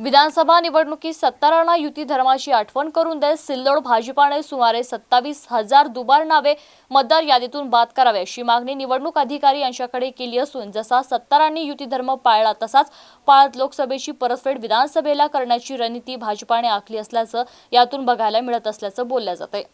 विधानसभा निवडणुकीत सत्तारांना युती धर्माची आठवण करून देत सिल्लोड भाजपाने सुमारे सत्तावीस हजार दुबार नावे मतदार यादीतून बाद करावे अशी मागणी निवडणूक अधिकारी यांच्याकडे केली असून जसा सत्तारांनी युती धर्म पाळला तसाच पाळत लोकसभेची परतफेड विधानसभेला करण्याची रणनीती भाजपाने आखली असल्याचं यातून बघायला मिळत असल्याचं बोललं जाते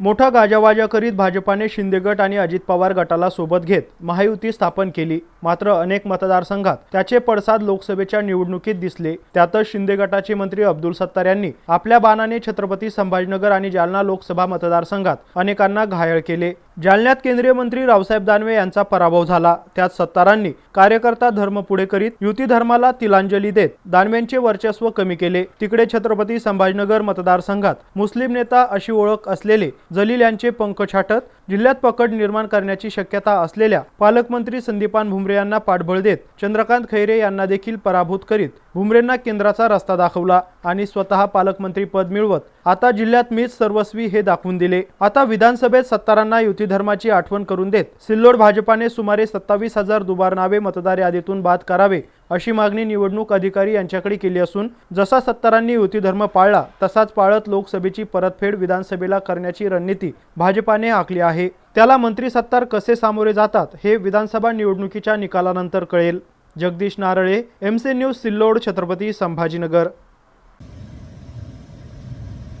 मोठा गाजावाजा करीत भाजपाने शिंदे गट आणि अजित पवार गटाला सोबत घेत महायुती स्थापन केली. मात्र अनेक मतदारसंघात त्याचे पडसाद लोकसभेच्या निवडणुकीत दिसले. त्यातच शिंदे गटाचे मंत्री अब्दुल सत्तार यांनी आपल्या बाणाने छत्रपती संभाजीनगर आणि जालना लोकसभा मतदारसंघात अनेकांना घायल केले. जालन्यात केंद्रीय मंत्री रावसाहेब दानवे यांचा पराभव झाला. त्यात सत्तारांनी कार्यकर्ता धर्म पुढे करीत युती धर्माला तिलांजली देत दानवेंचे वर्चस्व कमी केले. तिकडे छत्रपती संभाजीनगर मतदारसंघात मुस्लिम नेता अशी ओळख असलेले जलील यांचे पंख छाटत जिल्ह्यात पकड निर्माण करण्याची शक्यता असलेल्या पालकमंत्री संदीपान भुमरे यांना पाठबळ देत चंद्रकांत खैरे यांना देखील पराभूत करीत भुमरेंना केंद्राचा रस्ता दाखवला. आणि स्वतः पालकमंत्री पद मिळवत आता जिल्ह्यात मीच सर्वस्वी हे दाखवून दिले. आता विधानसभेत सत्तारांना युती धर्माची आठवण करून देत सिल्लोड भाजपाने सुमारे सत्तावीस हजार दुबार नावे मतदार यादीतून बाद करावे अशी मागणी निवडणूक अधिकारी यांच्याकडे केली असून जसा सत्तारांनी युती धर्म पाळला तसाच पाळत लोकसभेची परतफेड विधानसभेला करण्याची रणनीती भाजपाने आखली आहे. त्याला मंत्री सत्तार कसे सामोरे जातात हे विधानसभा निवडणुकीच्या निकालानंतर कळेल. Jagdish Narale MC news Sillod Chhatrapati Sambhajinagar.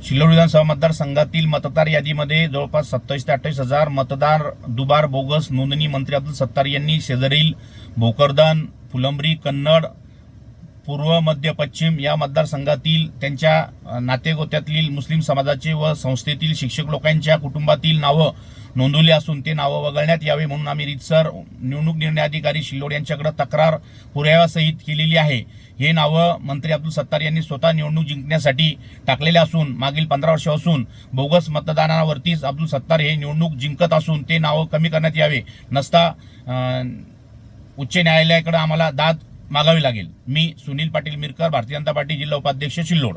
शिल्लोड विधानसभा मतदारसंघातील मतदार यादीमध्ये जवळपास सत्तावीस ते अठ्ठावीस हजार मतदार दुबार बोगस नोंदणी मंत्री अब्दुल सत्तार यांनी शेजारील भोकरदन फुलंब्री कन्नड पूर्व मध्य पश्चिम या मतदारसंघातील त्यांच्या नातेगोत्यातील मुस्लिम समाजाचे व संस्थेतील शिक्षक लोकांच्या कुटुंबातील नावं नोंदवली असून ते नावं वगळण्यात यावे म्हणून आम्ही रितसर निवडणूक निर्णय अधिकारी शिल्लोड यांच्याकडे तक्रार पुराव्यासहित केलेली आहे. हे नावं मंत्री अब्दुल सत्तार यांनी स्वतः निवडणूक जिंकण्यासाठी टाकलेले असून मागील पंधरा वर्षापासून बोगस मतदानावरतीच अब्दुल सत्तार हे निवडणूक जिंकत असून ते नावं कमी करण्यात यावे नसता उच्च न्यायालयाकडे आम्हाला दाद मागावी लागेल. मी सुनील पाटील मिरकर भारतीय जनता पार्टी जिल्हा उपाध्यक्ष शिल्लोड.